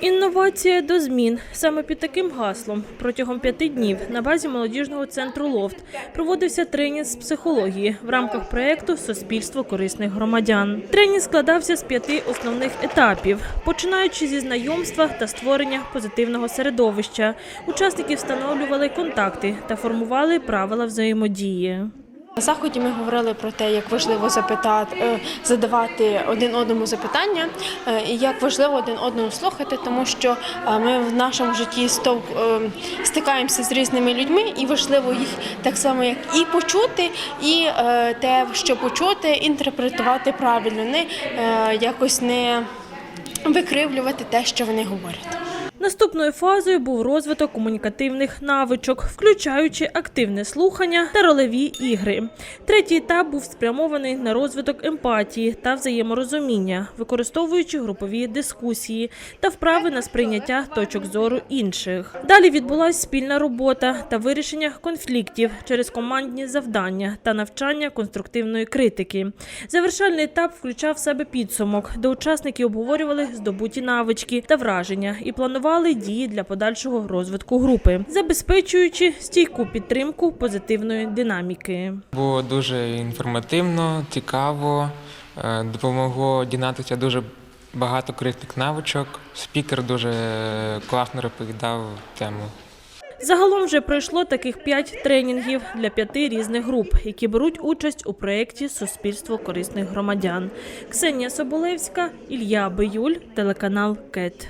Інновація до змін саме під таким гаслом протягом п'яти днів на базі молодіжного центру Лофт проводився тренінг з психології в рамках проєкту Суспільство корисних громадян. Тренінг складався з п'яти основних етапів, починаючи зі знайомства та створення позитивного середовища. Учасники встановлювали контакти та формували правила взаємодії. На заході ми говорили про те, як важливо запитати, е, задавати один одному запитання, е, і як важливо один одному слухати, тому що е, ми в нашому житті стикаємося з різними людьми, і важливо їх так само як і почути, і те, що почути, інтерпретувати правильно, не якось не викривлювати те, що вони говорять. Наступною фазою був розвиток комунікативних навичок, включаючи активне слухання та ролеві ігри. Третій етап був спрямований на розвиток емпатії та взаєморозуміння, використовуючи групові дискусії та вправи на сприйняття точок зору інших. Далі відбулася спільна робота та вирішення конфліктів через командні завдання та навчання конструктивної критики. Завершальний етап включав в себе підсумок, де учасники обговорювали здобуті навички та враження і планували дії для подальшого розвитку групи, забезпечуючи стійку підтримку позитивної динаміки. Було дуже інформативно, цікаво, е, допомогло дізнатися дуже багато корисних навичок. Спікер дуже класно розповідав тему. Загалом вже пройшло таких п'ять тренінгів для п'яти різних груп, які беруть участь у проєкті Суспільство корисних громадян. Ксенія Соболевська, Ілля Биюль, телеканал КЕТ.